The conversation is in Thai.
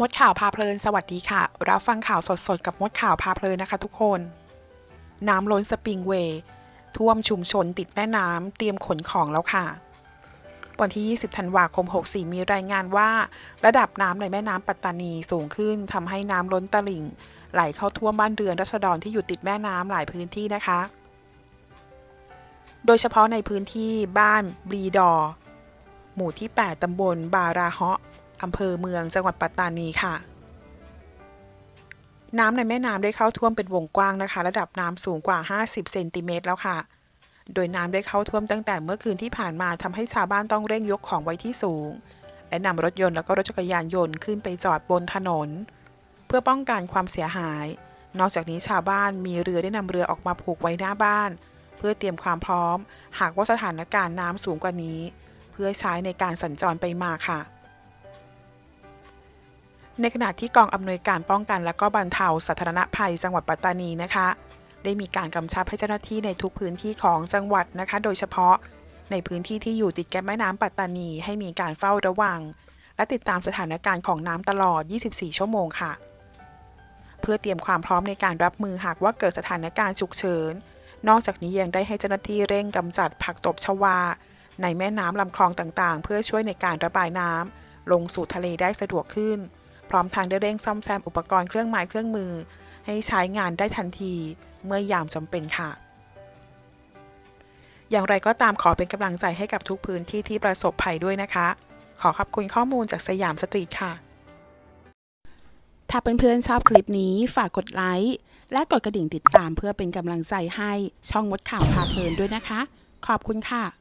มดข่าวพาเพลิน สวัสดีค่ะ รับฟังข่าวสดๆ กับมดข่าวพาเพลินนะคะทุกคน น้ำล้นสปริงเวย์ท่วมชุมชนติดแม่น้ำเตรียมขนของแล้วค่ะ วันที่ 20 ธันวาคม 64 มีรายงานว่า ระดับน้ำในแม่น้ำปัตตานีสูงขึ้นทำให้น้ำล้นตลิ่ง ไหลเข้าท่วมบ้านเรือนรัษฎรที่อยู่ติดแม่น้ำหลายพื้นที่นะคะ โดยเฉพาะในพื้นที่บ้านบรีดอ หมู่ที่ 8 ตำบลบาราเฮาะ อำเภอเมืองจังหวัดปัตตานีค่ะ น้ำในแม่น้ำได้เข้าท่วมเป็นวงกว้างนะคะ ระดับน้ำสูงกว่า 50 เซนติเมตรแล้วค่ะ โดยน้ำได้เข้าท่วมตั้งแต่เมื่อคืนที่ผ่านมาทำให้ชาวบ้านต้องเร่งยกของไว้ที่สูง และนำรถยนต์แล้วก็รถจักรยานยนต์ขึ้นไปจอดบนถนน เพื่อป้องกันความเสียหาย นอกจากนี้ชาวบ้านมีเรือได้นำเรือออกมาผูกไว้หน้าบ้าน เพื่อเตรียมความพร้อม หากว่าสถานการณ์น้ำสูงกว่านี้ เพื่อใช้ในการสัญจรไปมาค่ะ ในขณะที่กองอำนวยการป้องกันและก็บรรเทาสาธารณภัยจังหวัดปัตตานีนะคะ ได้มีการกำชับให้เจ้าหน้าที่ในทุกพื้นที่ของจังหวัดนะคะ โดยเฉพาะในพื้นที่ที่อยู่ติดกับแม่น้ำปัตตานีให้มีการเฝ้าระวัง และติดตามสถานการณ์ของน้ำตลอด 24 ชั่วโมงค่ะ เพื่อเตรียมความพร้อมในการรับมือหากว่าเกิดสถานการณ์ฉุกเฉิน นอกจากนี้ยังได้ให้เจ้าหน้าที่เร่งกำจัดผักตบชวา ในแม่น้ำลำคลองต่างๆ เพื่อช่วยในการระบายน้ำลงสู่ทะเลได้สะดวกขึ้น พร้อมทางได้เร่งซ่อมแซมอุปกรณ์เครื่องไม้เครื่องมือ ให้ใช้งานได้ทันทีเมื่อยามจำเป็นค่ะ อย่างไรก็ตามขอเป็นกำลังใจให้กับทุกพื้นที่ที่ประสบภัยด้วยนะคะ ขอขอบคุณข้อมูลจากสยามสตรีทค่ะ ถ้าเพื่อนๆชอบคลิปนี้ฝากกดไลค์และกดกระดิ่งติดตามเพื่อเป็นกำลังใจให้ช่องมดข่าวพาเพลินด้วยนะคะ ขอบคุณค่ะ